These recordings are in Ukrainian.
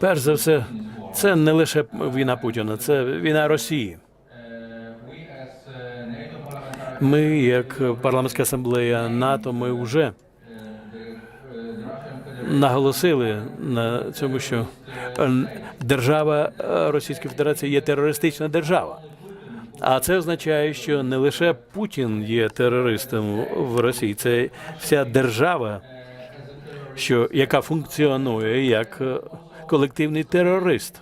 Перш за все, це не лише війна Путіна, це війна Росії. Ми, як парламентська асамблея НАТО, ми вже наголосили на цьому, що держава Російської Федерації є терористична держава. А це означає, що не лише Путін є терористом в Росії, це вся держава, що яка функціонує як колективний терорист.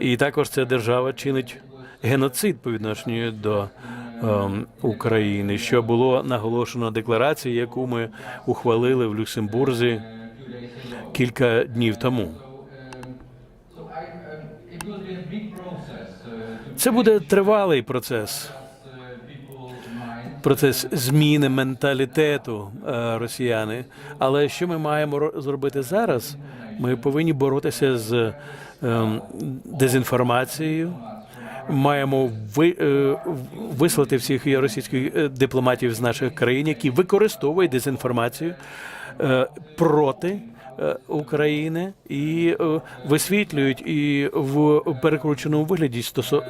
І також ця держава чинить геноцид по відношенню до ем, України, що було наголошено в декларації, яку ми ухвалили в Люксембурзі кілька днів тому. Це буде тривалий процес. Процес зміни менталітету е, росіяни. Але що ми маємо ро- зробити зараз? Ми повинні боротися з ем, дезінформацією. Маємо ви, е, вислати всіх російських е, дипломатів з наших країн, які використовують дезінформацію е, проти України і висвітлюють і в перекрученому вигляді стосо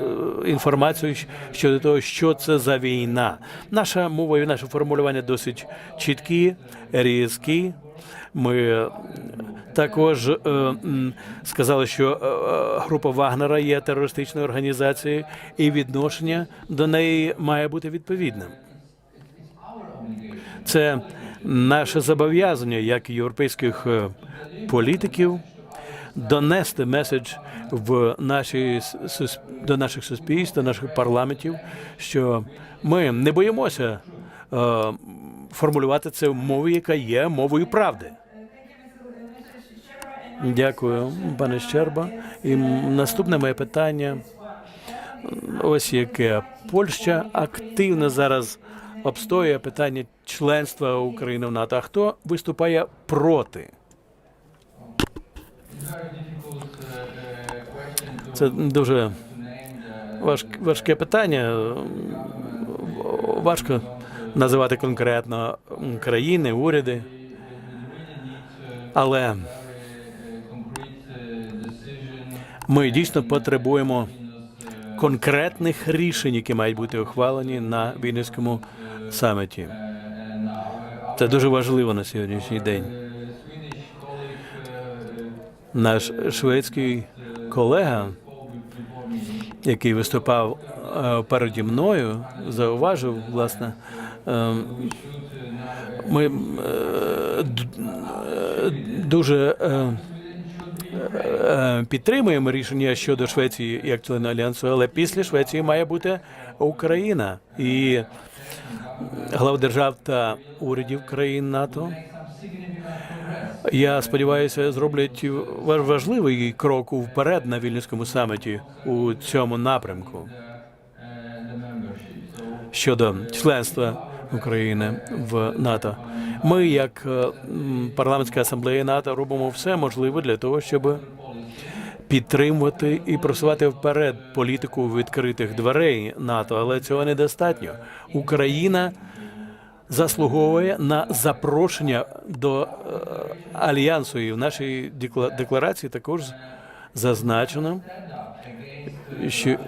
інформацію щодо того, що це за війна. Наша мова і наше формулювання досить чіткі, різкі. Ми також е, сказали, що е, е, група Вагнера є терористичною організацією, і відношення до неї має бути відповідним. Це наше зобов'язання як європейських політиків донести меседж в наші до наших суспільств, до наших парламентів, що ми не боїмося е, формулювати це в мові, яка є мовою правди. Дякую, пане Щерба. І наступне моє питання. Ось яке Польща активно зараз обстоює питання членства України в НАТО. А хто виступає проти? Це дуже важке, питання. Важко називати конкретно країни, уряди. Але ми дійсно потребуємо конкретних рішень, які мають бути ухвалені на Вільнюському саміті. Це дуже важливо на сьогоднішній день. Наш шведський колега, який виступав е, переді мною, зауважив, власне, е, ми е, дуже е, підтримуємо рішення щодо Швеції як члена альянсу, але після Швеції має бути Україна і глав держав та урядів країн НАТО. Я сподіваюся, зроблять ва- важливий крок вперед на вільнюському саміті у цьому напрямку щодо членства України в НАТО. Ми, як е, парламентська асамблея НАТО, робимо все можливе для того, щоб підтримувати і просувати вперед політику відкритих дверей НАТО, але цього недостатньо. Україна заслуговує на запрошення до е, альянсу. І в нашій декла- декларації також зазначено, що,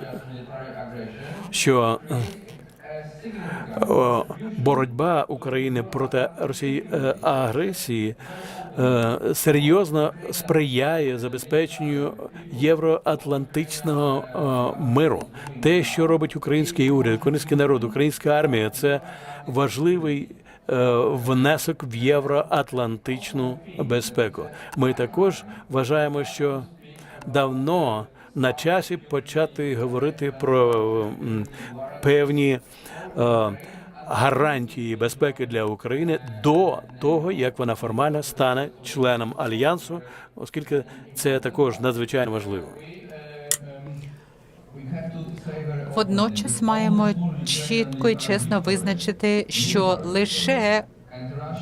що е, боротьба України проти Росії е, агресії е, серйозно сприяє забезпеченню євроатлантичного е, миру. Те, що робить український уряд, український народ, українська армія, це важливий. е, Внесок в євроатлантичну безпеку. Ми також вважаємо, що давно на часі почати говорити про певні е, гарантії безпеки для України до того, як вона формально стане членом альянсу, оскільки це також надзвичайно важливо. Водночас маємо чітко і чесно визначити, що лише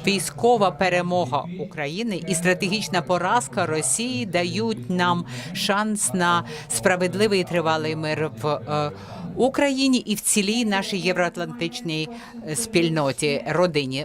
військова перемога України і стратегічна поразка Росії дають нам шанс на справедливий і тривалий мир в е, Україні і в цілій нашій євроатлантичній е, спільноті родині.